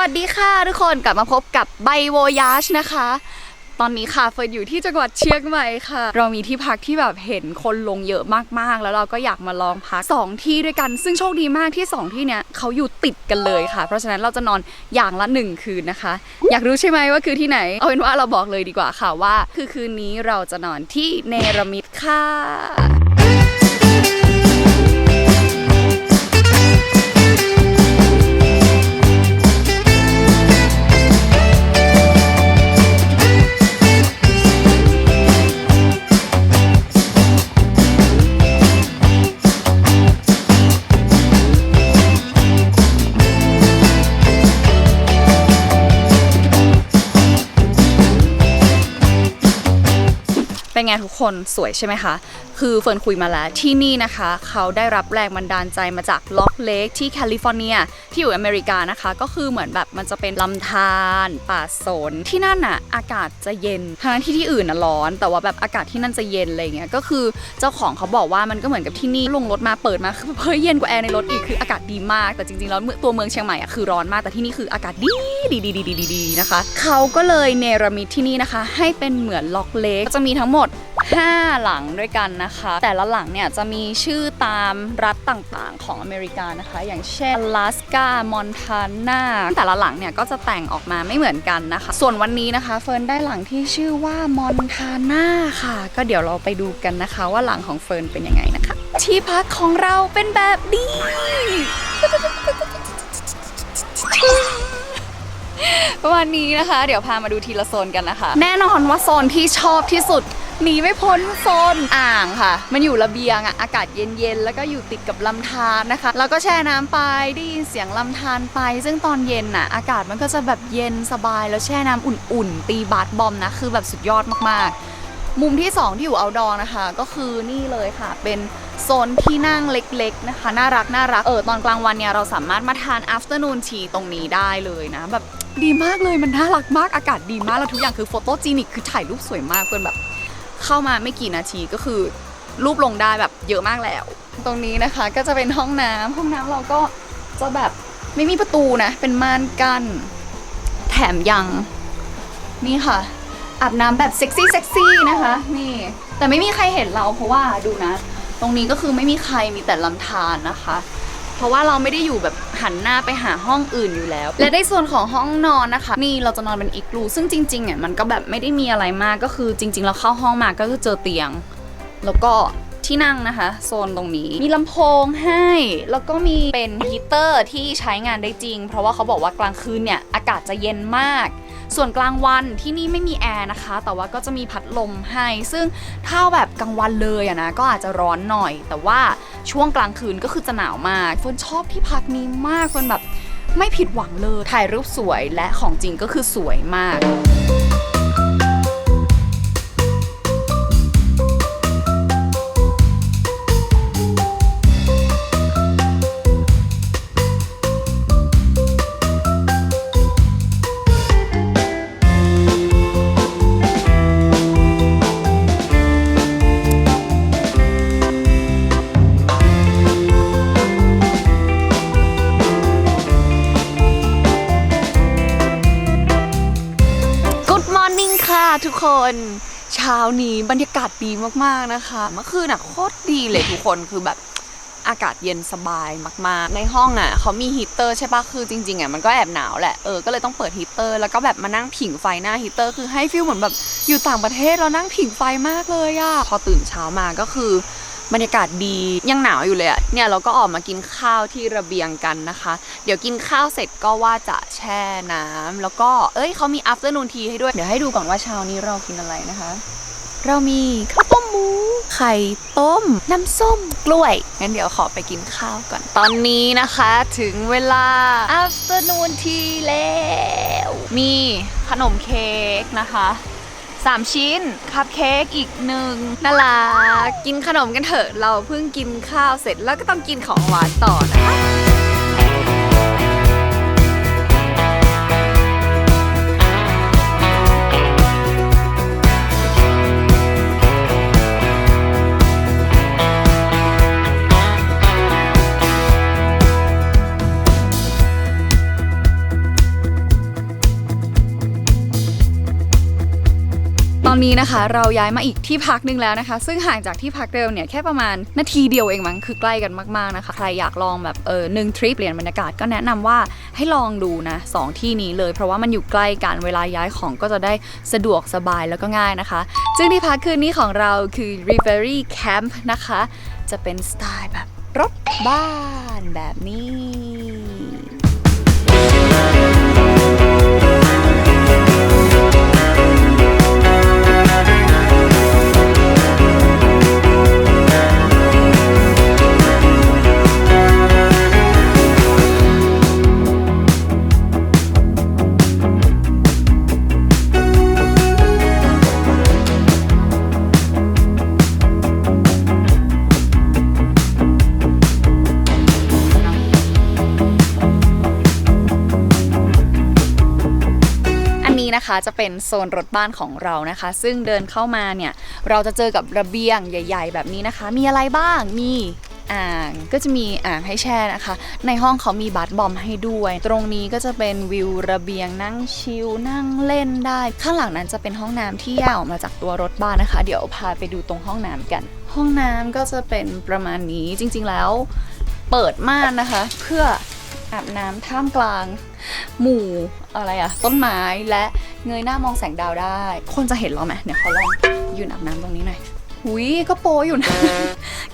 วัสดีค่ะทุกคนกลับมาพบกับไบโวยาชนะคะ ตอนนี้ค่ะเฟิร์นอยู่ที่จังหวัดเชียงใหม่ค่ะ เรามีที่พักที่แบบเห็นคนลงเยอะมากๆ แล้วเราก็อยากมาลองพักสองที่ด้วยกัน ซึ่งโชคดีมากที่สองที่เนี้ยเขาอยู่ติดกันเลยค่ะ เพราะฉะนั้นเราจะนอนอย่างละหนึ่งคืนนะคะ อยากรู้ใช่ไหมว่าคือที่ไหน เอาเป็นว่าเราบอกเลยดีกว่าค่ะว่า คือคืนนี้เราจะนอนที่เนรมิตค่ะ เป็นไงทุกคนสวยใช่ไหมคะคือเฟิร์นคุยมาแล้วที่นี่นะคะ เขาได้รับแรงบันดาลใจมาจากล็อกเลกที่แคลิฟอร์เนีย ที่อยู่อเมริกานะคะ ก็คือเหมือนแบบมันจะเป็นลำธารป่าสน ที่นั่นน่ะอากาศจะเย็นทั้งที่ที่อื่นน่ะร้อน แต่ว่าแบบอากาศที่นั่นจะเย็นอะไรเงี้ยก็คือเจ้าของเขาบอกว่ามันก็เหมือนกับที่นี่ลงรถมาเปิดมาคือเฮ้ยเย็นกว่าแอร์ในรถอีกคืออากาศดีมาก แต่จริงๆแล้วเมือตัวเมืองเชียงใหม่อะคือร้อนมากแต่ที่นี่คืออากาศดีดีดีดีดีดีดีนะคะ เขาก็เลยเนรมิตที่นี่นะคะ ให้เป็นเหมือนล็อกเลกจะมีทั้งหมด 5 หลังด้วยกันนะคะ แต่ละหลังเนี่ยจะมีชื่อตามรัฐต่างๆ ของอเมริกานะคะ อย่างเช่นลาสกามอนทานาแต่ละหลังเนี่ยก็จะแต่งออกมาไม่เหมือนกันนะคะ ส่วนวันนี้นะคะเฟิร์นได้หลังที่ชื่อว่ามอนทานาค่ะ ก็เดี๋ยวเราไปดูกันนะคะ ว่าหลังของเฟิร์นเป็นยังไงนะคะ ที่พักของเราเป็นแบบนี้ประมาณนี้นะคะ เดี๋ยวพามาดูทีละโซนกันนะคะ แน่นอนว่าโซนที่ชอบที่สุด หนีไม่พ้นโซนอ่างค่ะ มันอยู่ระเบียงอะอากาศเย็นๆ แล้วก็อยู่ติดกับลำธารนะคะ แล้วก็แช่น้ำไปได้ยินเสียงลำธารไป ซึ่งตอนเย็นน่ะอากาศมันก็จะแบบเย็นสบายแล้วแช่น้ำอุ่นๆ ตีบาสบอมนะ คือแบบสุดยอดมากๆ มุมที่ 2 ที่อยู่เอาดอนะคะ ก็คือนี่เลยค่ะ เป็นโซนที่นั่งเล็ก ๆ นะคะ น่ารักน่ารักเออตอนกลางวันเนี่ยเราสามารถมาทาน afternoon tea ตรงนี้ได้เลยนะแบบดีมากเลยมันน่ารักมากอากาศดีมากแล้วทุกอย่างคือโฟโตจีนิกคือถ่ายรูปสวยมากเฟินแบบ เข้ามาไม่กี่นาทีก็คือ รูปลงได้แบบเยอะมากแล้ว ตรงนี้นะคะก็จะเป็นห้องน้ำห้องน้ำเราก็จะแบบไม่มีประตูนะ เป็นม่านกั้นแถมยังนี่ค่ะอาบน้ำแบบเซ็กซี่เซ็กซี่นะคะ นี่ แต่ไม่มีใครเห็นเราเพราะว่าดูนะ ตรงนี้ก็คือไม่มีใครมีแต่ลำธารนะคะ ราะว่าเราไม่ได้อยู่แบบหันหน้าไปหาห้องอื่นอยู่แล้ว และในส่วนของห้องนอนนะคะ นี่เราจะนอนเป็นอีกรูซึ่งจริงๆอะมันก็แบบไม่ได้มีอะไรมากก็คือจริง ๆ เราเข้าห้องมาก็คือเจอเตียง แล้วก็ที่นั่งนะคะ โซนตรงนี้มีลำโพงให้ แล้วก็มีเป็นฮีเตอร์ที่ใช้งานได้จริง เพราะว่าเขาบอกว่ากลางคืนเนี่ยอากาศจะเย็นมาก ส่วนกลางวันที่นี่ไม่มีแอร์นะคะ แต่ว่าก็จะมีพัดลมให้ ซึ่งถ้าแบบกลางวันเลยอะนะก็อาจจะร้อนหน่อย แต่ว่า ช่วงกลางคืนก็คือจะหนาวมากเฟิร์นชอบที่พักนี้มากเฟิร์นแบบไม่ผิดหวังเลยถ่ายรูปสวยและของจริงก็คือสวยมาก คนเช้านี้บรรยากาศดีมากๆนะคะเมื่อคืนอะโคตรดีเลยทุกคนคือแบบอากาศเย็นสบายมากๆ ในห้องอะเขามีฮีเตอร์ใช่ปะคือจริงๆอะมันก็แอบหนาวแหละเออก็เลยต้องเปิดฮีเตอร์แล้วก็แบบมานั่งผิงไฟหน้าฮีเตอร์คือให้ฟิลเหมือนแบบอยู่ต่างประเทศแล้วนั่งผิงไฟมากเลยอะพอตื่นเช้ามาก็คือ บรรยากาศดียังหนาวอยู่เลยอะเนี่ยเราก็ออกมากินข้าวที่ระเบียงกันนะคะ เดี๋ยวกินข้าวเสร็จก็ว่าจะแช่น้ำแล้วก็เอ้ยเขามี afternoon tea ให้ด้วยเดี๋ยวให้ดูก่อนว่าเช้านี้เรากินอะไรนะคะ เรามีข้าวต้มหมูไข่ต้ม น้ำส้มกล้วยงั้นเดี๋ยวขอไปกินข้าวก่อน ตอนนี้นะคะถึงเวลา afternoon tea แล้ว มีขนมเค้กนะคะ สามชิ้น คัพเค้กอีกหนึ่งน่ารักกินขนมกันเถอะ เราเพิ่งกินข้าวเสร็จแล้วก็ต้องกินของหวานต่อนะคะ นี้นะคะเราย้ายมาอีกที่พักหนึ่งแล้วนะคะ ซึ่งห่างจากที่พักเดิมเนี่ยแค่ประมาณนาทีเดียวเองมั้งคือใกล้กันมากๆนะคะ ใครอยากลองแบบเออหนึ่งทริปเปลี่ยนบรรยากาศก็แนะนำว่าให้ลองดูนะสองที่นี้เลย เพราะว่ามันอยู่ใกล้กันเวลาย้ายของก็จะได้สะดวกสบายแล้วก็ง่ายนะคะ ซึ่งที่พักคืนนี้ของเราคือ Rivery Camp นะคะ จะเป็นสไตล์แบบรถบ้านแบบนี้ นะคะจะเป็นโซนรถบ้านของเรานะคะ ซึ่งเดินเข้ามาเนี่ยเราจะเจอกับระเบียงใหญ่ ๆ แบบนี้นะคะ มีอะไรบ้างมีอ่างก็จะมีอ่างให้แช่นะคะ ในห้องเขามีบัตบอมให้ด้วย ตรงนี้ก็จะเป็นวิวระเบียงนั่งชิลนั่งเล่นได้ ข้างหลังนั้นจะเป็นห้องน้ำที่แยกออกมาจากตัวรถบ้านนะคะ เดี๋ยวพาไปดูตรงห้องน้ำกัน ห้องน้ำก็จะเป็นประมาณนี้จริงๆแล้ว เปิดม่านนะคะ เพื่ออาบน้ำท่ามกลาง หมู่อะไรอะต้นไม้และ เงยหน้ามองแสงดาวได้ คนจะเห็นเราไหมเดี๋ยวขอลองยืนอาบน้ำตรงนี้หน่อยหุยก็โปอยู่นะ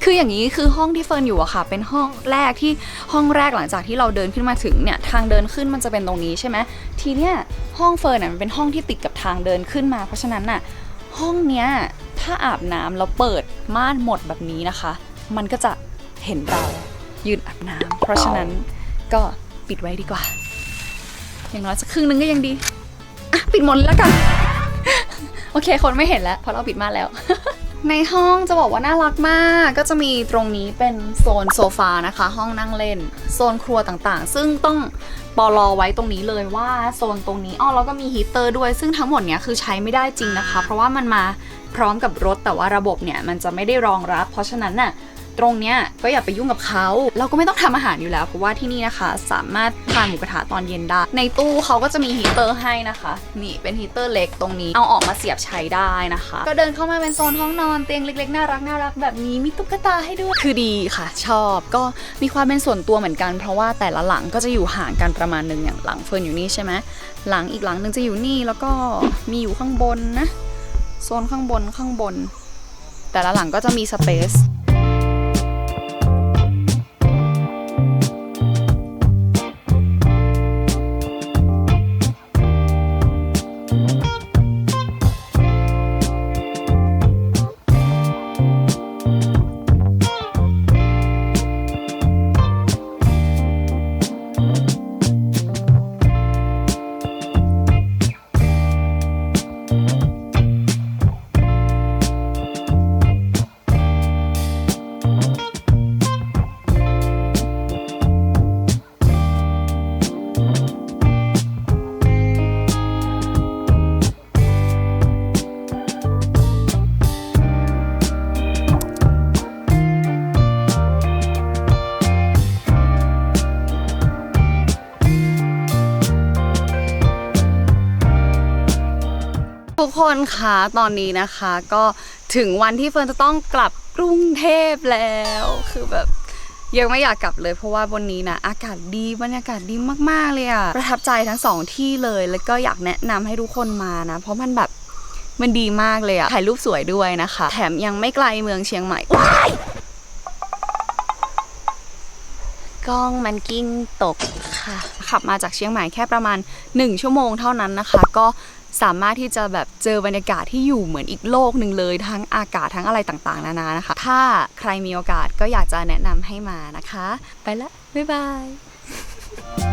คืออย่างนี้คือห้องที่เฟิร์นอยู่อะค่ะ เป็นห้องแรกที่ห้องแรกหลังจากที่เราเดินขึ้นมาถึงเนี่ยทางเดินขึ้นมันจะเป็นตรงนี้ใช่ไหมทีเนี้ยห้องเฟิร์นอะมันเป็นห้องที่ติดกับทางเดินขึ้นมา เพราะฉะนั้นน่ะห้องเนี้ยถ้าอาบน้ำแล้วเปิดม่านหมดแบบนี้นะคะ มันก็จะเห็นเรายืนอาบน้ำเพราะฉะนั้นก็ปิดไว้ดีกว่า อย่างน้อยสักครึ่งนึงก็ยังดีอะ ปิดหมดเลยแล้วกัน โอเค คนไม่เห็นแล้วเพราะเราปิดม่านแล้ว ในห้องจะบอกว่าน่ารักมาก ก็จะมีตรงนี้เป็นโซนโซฟานะคะ ห้องนั่งเล่น โซนครัวต่างๆ ซึ่งต้องปอลอไว้ตรงนี้เลยว่าโซนตรงนี้อ้อแล้วก็มีฮีตเตอร์ด้วย ซึ่งทั้งหมดเนี้ยคือใช้ไม่ได้จริงนะคะ เพราะว่ามันมาพร้อมกับรถแต่ว่าระบบเนี่ยมันจะไม่ได้รองรับ เพราะฉะนั้นน่ะ ตรงเนี้ยก็อย่าไปยุ่งกับเขา เราก็ไม่ต้องทำอาหารอยู่แล้ว เพราะว่าที่นี่นะคะ สามารถทานหมูกระทะตอนเย็นได้ ในตู้เขาก็จะมีฮีเตอร์ให้นะคะ นี่เป็นฮีเตอร์เล็กตรงนี้ เอาออกมาเสียบใช้ได้นะคะ ก็เดินเข้ามาเป็นโซนห้องนอนเตียงเล็กๆน่ารักน่ารักแบบนี้มีตุ๊กตาให้ด้วย คือดีค่ะ ชอบก็มีความเป็นส่วนตัวเหมือนกัน เพราะว่าแต่ละหลังก็จะอยู่ห่างกันประมาณหนึ่งอย่างหลังเฟิร์นอยู่นี่ใช่ไหมหลังอีกหลังหนึ่งจะอยู่นี่แล้วก็มีอยู่ข้างบนนะโซนข้างบนข้างบน แต่ละหลังก็จะมีสเปซ คนคะตอนนี้นะคะก็ถึงวันที่เฟิร์นจะต้องกลับกรุงเทพแล้วคือแบบยังไม่อยากกลับเลยเพราะว่าบนนี้นะอากาศดีบรรยากาศดีมากๆเลยอะประทับใจทั้งสองที่เลย แล้วก็อยากแนะนำให้ทุกคนมานะ เพราะมันแบบมันดีมากเลยอะถ่ายรูปสวยด้วยนะคะ แถมยังไม่ไกลเมืองเชียงใหม่ว้ายกล้องมันกิ้งตกค่ะ ขับมาจากเชียงใหม่แค่ประมาณ 1 ชั่วโมงเท่านั้นนะคะ ก็ สามารถที่จะแบบเจอบรรยากาศที่อยู่เหมือนอีกโลกหนึ่งเลย ทั้งอากาศทั้งอะไรต่างๆ นานานะคะ ถ้าใครมีโอกาสก็อยากจะแนะนำให้มานะคะ ไปละ บ๊ายบาย